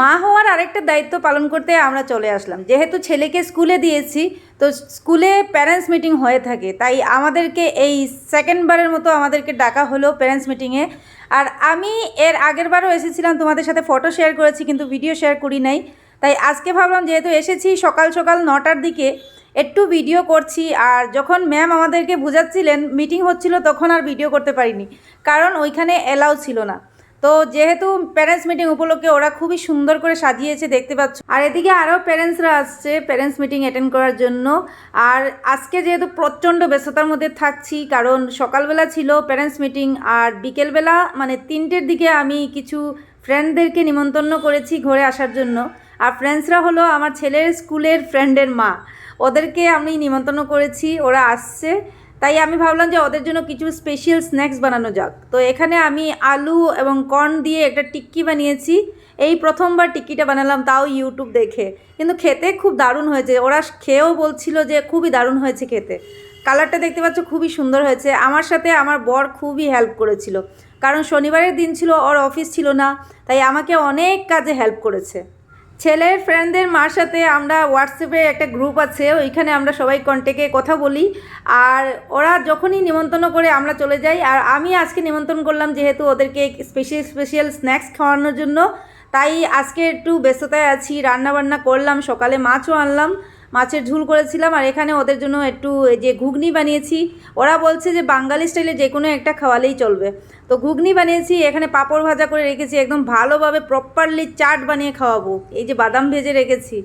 মা হওয়ার আরেকটা দায়িত্ব পালন করতে আমরা চলে আসলাম। যেহেতু ছেলেকে স্কুলে দিয়েছি, তো স্কুলে প্যারেন্টস মিটিং হয়ে থাকে। তাই আমাদেরকে এই সেকেন্ডবারের মতো আমাদেরকে ডাকা হলো প্যারেন্টস মিটিংয়ে আর আমি এর আগের বারও এসেছিলাম, তোমাদের সাথে ফটো শেয়ার করেছি, কিন্তু ভিডিও শেয়ার করি নাই। তাই আজকে ভাবলাম, যেহেতু এসেছি সকাল সকাল নটার দিকে, একটু ভিডিও করছি। আর যখন ম্যাম আমাদেরকে বোঝাচ্ছিলেন মিটিং হচ্ছিল, তখন আর ভিডিও করতে পারিনি। কারণ ওইখানে এলাও ছিল না। তো যেহেতু প্যারেন্টস মিটিং উপলক্ষে ওরা খুবই সুন্দর করে সাজিয়েছে, দেখতে পাচ্ছ। আর এদিকে আরও প্যারেন্টসরা আসছে প্যারেন্টস মিটিং অ্যাটেন্ড করার জন্য। আর আজকে যেহেতু প্রচণ্ড ব্যস্ততার মধ্যে থাকছি, কারণ সকালবেলা ছিল প্যারেন্টস মিটিং আর বিকেলবেলা মানে তিনটের দিকে আমি কিছু ফ্রেন্ডদেরকে নিমন্ত্রণ করেছি ঘরে আসার জন্য। আর ফ্রেন্ডসরা হলো আমার ছেলের স্কুলের ফ্রেন্ডের মা। ওদেরকে আমি নিমন্ত্রণ করেছি, ওরা আসছে। তাই আমি ভাবলাম যে ওদের জন্য কিছু স্পেশাল স্ন্যাক্স বানানো যাক। তো এখানে আমি আলু এবং কর্ন দিয়ে একটা টিক্কি বানিয়েছি। এই প্রথমবার টিক্কিটা বানালাম, তাও ইউটিউব দেখে। কিন্তু খেতে খুব দারুণ হয়েছে। ওরা খেয়েও বলছিল যে খুবই দারুণ হয়েছে খেতে। কালারটা দেখতে পাচ্ছ খুবই সুন্দর হয়েছে। আমার সাথে আমার বর খুবই হেল্প করেছিল। কারণ শনিবারের দিন ছিল, ওর অফিস ছিল না, তাই আমাকে অনেক কাজে হেল্প করেছে। ছেলের ফ্রেন্ডদের মার সাথে আমরা হোয়াটসঅ্যাপে একটা গ্রুপ আছে, ওইখানে আমরা সবাই কন্ট্যাক্টে কথা বলি। আর ওরা যখনই নিমন্ত্রণ করে আমরা চলে যাই। আর আমি আজকে নিমন্ত্রণ করলাম যেহেতু ওদেরকে স্পেশাল স্পেশাল স্ন্যাক্স খাওয়ানোর জন্য। তাই আজকে একটু ব্যস্ততায় আছি রান্না বান্না করলাম, সকালে মাছও আনলাম। মাছের ঝুল করেছিলাম আর এখানে ওদের জন্য একটু এই যে ঘুগনি বানিয়েছি। ওরা বলছে যে বাঙালি স্টাইলে যে কোনো একটা খাওয়ালেই চলবে। তো ঘুগনি বানিয়েছি, এখানে পাঁপড় ভাজা করে রেখেছি, একদম ভালোভাবে প্রপারলি চাট বানিয়ে খাওয়াবো। এই যে বাদাম ভেজে রেখেছি।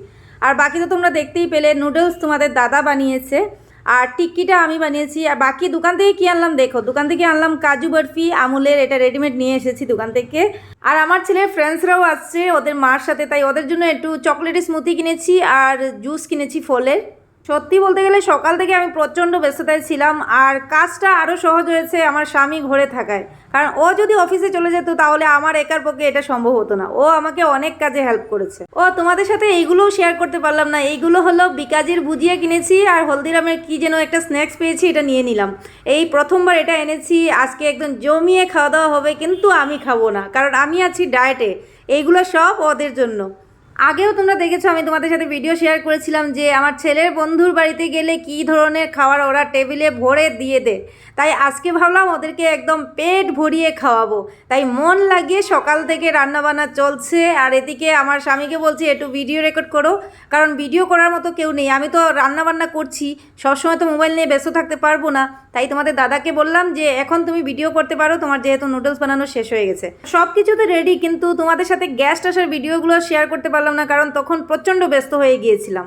আর বাকি তো তোমরা দেখতেই পেলে নুডলস তোমাদের দাদা বানিয়েছে। আর টিক্কিটা আমি বানিয়েছি। আর বাকি দোকান থেকে কী আনলাম দেখো, দোকান থেকে আনলাম কাজু বরফি, আমুলের এটা রেডিমেড নিয়ে এসেছি দোকান থেকে। আর আমার ছেলের ফ্রেন্ডসরাও আসছে, ওদের মার সাথে, তাই ওদের জন্য একটু চকলেট স্মুথি কিনেছি আর জুস কিনেছি ফলের। সত্যি বলতে গেলে সকাল থেকে আমি প্রচণ্ড ব্যস্ততায় ছিলাম আর কাজটা আরও সহজ হয়েছে আমার স্বামী ঘরে থাকায়। কারণ ও যদি অফিসে চলে যেত তাহলে আমার একার পক্ষে এটা সম্ভব হতো না। ও আমাকে অনেক কাজে হেল্প করেছে। ও তোমাদের সাথে এইগুলোও শেয়ার করতে পারলাম না। এইগুলো হলো বিকাজির ভুজিয়া কিনেছি আর হলদিরামের কি যেন একটা স্ন্যাক্স পেয়েছি এটা নিয়ে নিলাম। এই প্রথমবার এটা এনেছি। আজকে একদম জমিয়ে খাওয়া দাওয়া হবে, কিন্তু আমি খাব না। কারণ আমি আছি ডায়েটে এইগুলো সব ওদের জন্য। আগেও তোমরা দেখেছ, আমি তোমাদের সাথে ভিডিও শেয়ার করেছিলাম যে আমার ছেলের বন্ধুর বাড়িতে গেলে কি ধরনের খাবার ওরা টেবিলে ভরে দিয়ে দেয় তাই আজকে ভাবলাম ওদেরকে একদম পেট ভরিয়ে খাওয়াবো। তাই মন লাগিয়ে সকাল থেকে রান্নাবান্না চলছে, আর এদিকে আমার স্বামীকে বলছি, একটু ভিডিও রেকর্ড করো। কারণ ভিডিও করার মতো কেউ নেই। আমি তো রান্নাবান্না করছি, সবসময় তো মোবাইল নিয়ে ব্যস্ত থাকতে পারব না। তাই তোমাদের দাদাকে বললাম যে, এখন তুমি ভিডিও করতে পারো, তোমার যেহেতু নুডলস বানানো শেষ হয়ে গেছে। সব কিছু তো রেডি কিন্তু তোমাদের সাথে গ্যাস আসার ভিডিওগুলো শেয়ার করতে পারলাম না কারণ তখন প্রচণ্ড ব্যস্ত হয়ে গিয়েছিলাম।